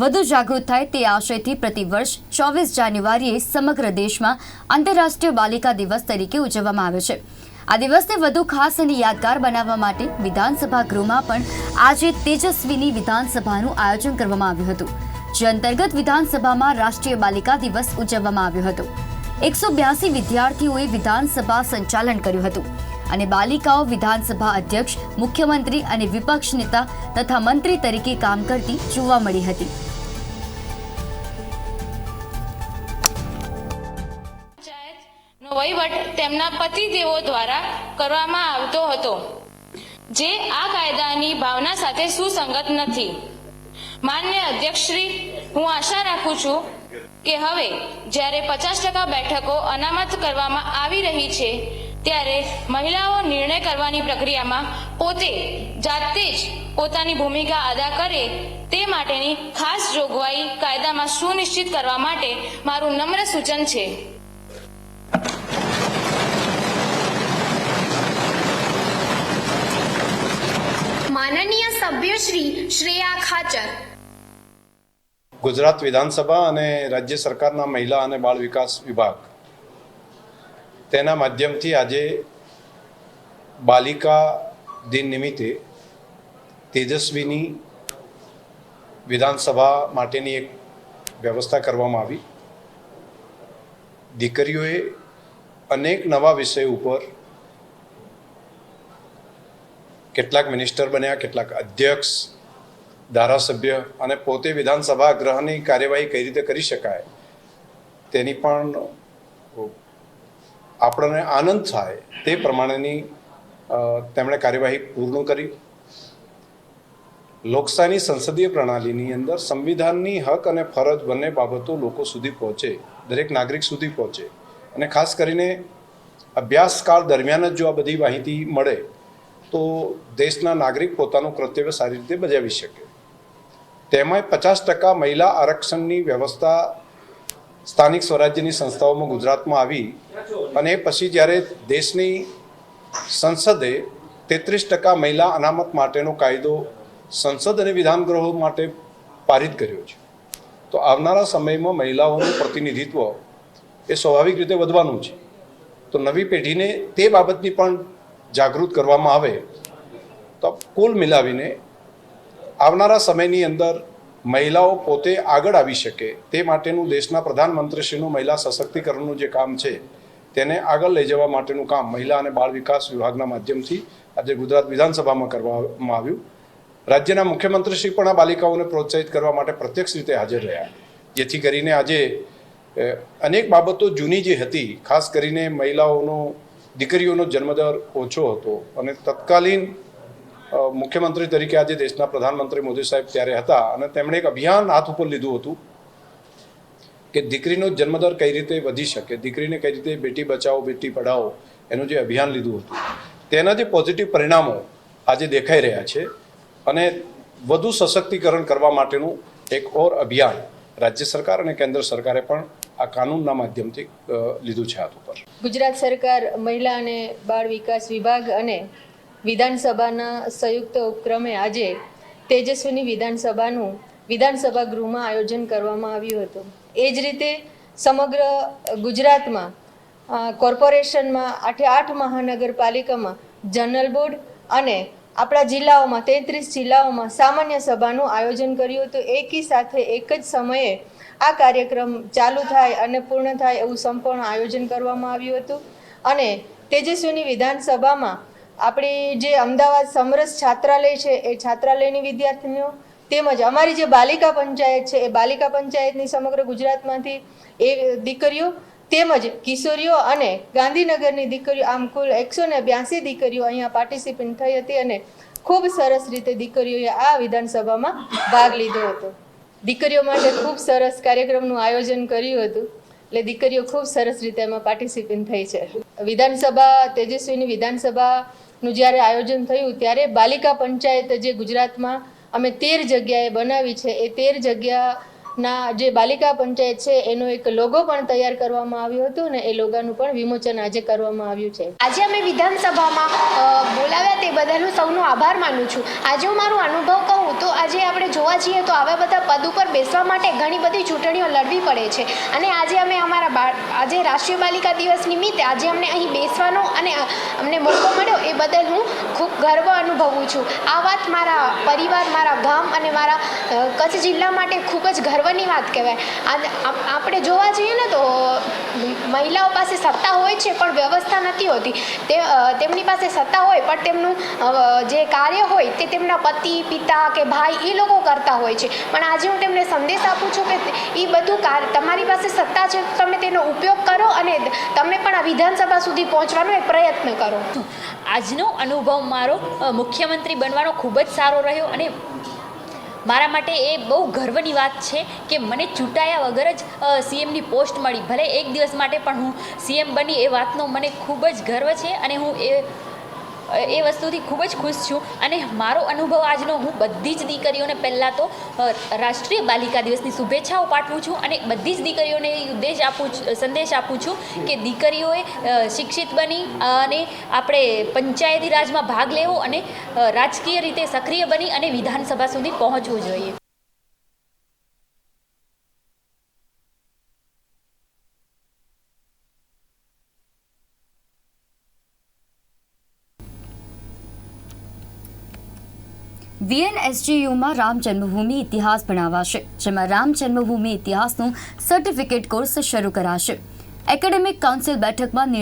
વધુ જાગૃત થાય તે આશયથી પ્રતિવર્ષ ચોવીસ જાન્યુઆરીએ સમગ્ર દેશમાં આંતરરાષ્ટ્રીય બાલિકા દિવસ તરીકે ઉજવવામાં આવે છે. આ દિવસને વધુ ખાસ અને યાદગાર બનાવવા માટે વિધાનસભા ગૃહમાં પણ આજે તેજસ્વીની વિધાનસભાનું આયોજન કરવામાં આવ્યું હતું, જે અંતર્ગત વિધાનસભામાં રાષ્ટ્રીય બાલિકા દિવસ ઉજવવામાં આવ્યો હતો. એકસો બ્યાસી વિદ્યાર્થીઓએ વિધાનસભા સંચાલન કર્યું હતું અને બાલિકાઓ વિધાનસભા અધ્યક્ષ, મુખ્યમંત્રી અને વિપક્ષ નેતા તથા મંત્રી તરીકે કામ કરતી જોવા મળી હતી. તેમના પતિદેવો દ્વારા કરવામાં આવતો હતો, જે આ કાયદાની ભાવના સાથે સુસંગત નથી. માન્ય અધ્યક્ષશ્રી હું આશા રાખું છું કે હવે જ્યારે પચાસ ટકા બેઠકો અનામત કરવામાં આવી રહી છે, ત્યારે મહિલાઓ નિર્ણય કરવાની પ્રક્રિયામાં પોતે જાતે જ પોતાની ભૂમિકા અદા કરે તે માટેની ખાસ જોગવાઈ કાયદામાં સુનિશ્ચિત કરવા માટે મારું નમ્ર સૂચન છે. માનનીય શ્રી શ્રેયા ખાચર. ગુજરાત વિધાનસભા અને રાજ્ય સરકારના મહિલા અને બાળ વિકાસ વિભાગ. તેના માધ્યમથી આજે બાલિકા દિન નિમિત્તે તેજસ્વીની વિધાનસભા માટેની એક વ્યવસ્થા કરવામાં આવી. દીકરીઓએ અનેક નવા વિષય ઉપર કેટલાક મિનિસ્ટર બન્યા, કેટલાક અધ્યક્ષ, ધારાસભ્ય અને પોતે વિધાનસભા ગ્રહની કાર્યવાહી કઈ રીતે કરી શકાય, તેની પણ આપણને આનંદ થાય તે પ્રમાણેની તેમણે કાર્યવાહી પૂર્ણ કરી. લોકશાહીની સંસદીય પ્રણાલીની અંદર સંવિધાનની હક અને ફરજ બંને બાબતો લોકો સુધી પહોંચે, દરેક નાગરિક સુધી પહોંચે. અને ખાસ કરીને અભ્યાસકાળ દરમિયાન જ જો આ બધી માહિતી મળે તો દેશના નાગરિક પોતાનું કર્તવ્ય સારી રીતે બજાવી શકે. તેમાંય પચાસ ટકા મહિલા આરક્ષણની વ્યવસ્થા સ્થાનિક સ્વરાજ્યની સંસ્થાઓમાં ગુજરાતમાં આવી અને પછી જ્યારે દેશની સંસદે તેત્રીસ ટકા મહિલા અનામત માટેનો કાયદો સંસદ અને વિધાનગૃહો માટે પારિત કર્યો છે. તો આવનારા સમયમાં મહિલાઓનું પ્રતિનિધિત્વ એ સ્વાભાવિક રીતે વધવાનું છે. તો નવી પેઢીને તે બાબતની પણ જાગૃત કરવામાં આવે, તો કુલ મિલાવીને આવનારા સમયની અંદર મહિલાઓ પોતે આગળ આવી શકે તે માટેનું દેશના પ્રધાનમંત્રીશ્રીનું મહિલા સશક્તિકરણનું જે કામ છે, તેને આગળ લઈ જવા માટેનું કામ મહિલા અને બાળ વિકાસ વિભાગના માધ્યમથી આજે ગુજરાત વિધાનસભામાં કરવામાં આવ્યું. રાજ્યના મુખ્યમંત્રીશ્રી પણ આ બાલિકાઓને પ્રોત્સાહિત કરવા માટે પ્રત્યક્ષ રીતે હાજર રહ્યા. જેથી કરીને આજે અનેક બાબતો જૂની જે હતી, ખાસ કરીને મહિલાઓનો દીકરીઓનો જન્મદર ઓછો હતો અને તત્કાલીન મુખ્યમંત્રી તરીકે આજે દેશના પ્રધાનમંત્રી મોદી સાહેબ ત્યારે હતા અને તેમણે એક અભિયાન હાથ ઉપર લીધું હતું કે દીકરીનો જન્મદર કઈ રીતે વધી શકે, દીકરીને કઈ રીતે બેટી બચાવો, બેટી પઢાઓ એનું જે અભિયાન લીધું હતું, તેના જે પોઝિટિવ પરિણામો આજે દેખાઈ રહ્યા છે અને વધુ સશક્તિકરણ કરવા માટેનું એક ઓર અભિયાન રાજ્ય સરકાર અને કેન્દ્ર સરકારે પણ આ કાનૂનના માધ્યમથી લીધું છે હાથ ઉપર. ગુજરાત સરકાર મહિલા અને બાળ વિકાસ વિભાગ અને વિધાનસભાના સંયુક્ત ઉપક્રમે આજે તેજસ્વીની વિધાનસભાનું વિધાનસભા ગૃહમાં આયોજન કરવામાં આવ્યું હતું. એ જ રીતે સમગ્ર ગુજરાતમાં કોર્પોરેશનમાં, આઠે આઠ મહાનગરપાલિકામાં, જનરલ બોર્ડ અને આપણા જિલ્લાઓમાં, તેત્રીસ જિલ્લાઓમાં સામાન્ય સભાનું આયોજન કર્યું હતું. એકી સાથે એક જ સમયે આ કાર્યક્રમ ચાલુ થાય અને પૂર્ણ થાય એવું સંપૂર્ણ આયોજન કરવામાં આવ્યું હતું. અને તેજસ્વીની વિધાનસભામાં આપણી જે અમદાવાદ સમરસ છાત્રાલય છે, એ છાત્રાલયની વિદ્યાર્થીનીઓ તેમજ અમારી જે બાલિકા પંચાયત છે, એ બાલિકા પંચાયતની સમગ્ર ગુજરાતમાંથી એ દીકરીઓ તેમજ કિશોરીઓ અને ગાંધીનગરની દીકરીઓ, આમ કુલ એકસો ને બ્યાસી દીકરીઓ અહીંયા પાર્ટિસિપેટ થઈ હતી અને ખૂબ સરસ રીતે દીકરીઓએ આ વિધાનસભામાં ભાગ લીધો હતો. દીકરીઓ માટે ખૂબ સરસ કાર્યક્રમનું આયોજન કર્યું હતું. એટલે દીકરીઓ ખૂબ સરસ રીતે એમાં પાર્ટિસિપેટ થઈ છે. વિધાનસભા, તેજસ્વીની વિધાનસભાનું જ્યારે આયોજન થયું, ત્યારે બાલિકા પંચાયત જે ગુજરાતમાં અમે તેર જગ્યાએ બનાવી છે, એ તેર જગ્યાના જે બાલિકા પંચાયત છે, એનો એક લોગો પણ તૈયાર કરવામાં આવ્યો હતો ને એ લોગાનું પણ વિમોચન આજે કરવામાં આવ્યું છે. આજે અમે વિધાનસભામાં બોલાવ્યા તે બદલ હું સૌનો આભાર માનું છું. આજે હું મારો અનુભવ તો આજે આપણે જોવા જઈએ તો આવા બધા પદ ઉપર બેસવા માટે ઘણી બધી ચૂંટણીઓ લડવી પડે છે. અને આજે અમે અમારા આજે રાષ્ટ્રીય બાલિકા દિવસ નિમિત્તે આજે અમને અહીં બેસવાનો અને અમને મોકો મળ્યો એ બદલ હું ખૂબ ગર્વ અનુભવું છું. આ વાત મારા પરિવાર, મારા ગામ અને મારા કચ્છ જિલ્લા માટે ખૂબ જ ગર્વની વાત કહેવાય. આપણે જોવા જઈએ ને તો મહિલાઓ પાસે સત્તા હોય છે પણ વ્યવસ્થા નથી હોતી. તે તેમની પાસે સત્તા હોય પણ તેમનું જે કાર્ય હોય તે તેમના પતિ, પિતા કે ભાઈ એ લોકો કરતા હોય છે. પણ આજે હું તેમને સંદેશ આપું છું કે એ બધું કાર તમારી પાસે સત્તા છે તમે તેનો ઉપયોગ કરો અને તમે પણ આ વિધાનસભા સુધી પહોંચવાનો એક પ્રયત્ન કરો. આજનો અનુભવ મારો મુખ્યમંત્રી બનવાનો ખૂબ જ સારો રહ્યો અને મારા માટે એ બહુ ગર્વની વાત છે કે મને ચૂંટાયા વગર જ સીએમની પોસ્ટ મળી. ભલે એક દિવસ માટે પણ હું સીએમ બની એ વાતનો મને ખૂબ જ ગર્વ છે અને હું એ એ વસ્તુથી ખૂબ જ ખુશ છું. અને મારો અનુભવ આજનો હું બધી જ દીકરીઓને પહેલાં તો રાષ્ટ્રીય બાલિકા દિવસની શુભેચ્છાઓ પાઠવું છું અને બધી જ દીકરીઓને ઉદ્દેશ આપું સંદેશ આપું છું કે દીકરીઓએ શિક્ષિત બની અને આપણે પંચાયતી રાજમાં ભાગ લેવો અને રાજકીય રીતે સક્રિય બની અને વિધાનસભા સુધી પહોંચવું જોઈએ. વીએનએસજીયુમાં રામ જન્મભૂમિ ઇતિહાસ ભણાવાશે, જેમાં રામ જન્મભૂમિ ઇતિહાસનું સર્ટિફિકેટ કોર્સ શરૂ કરાશે. એકેડેમિક કાઉન્સિલ બેઠકમાં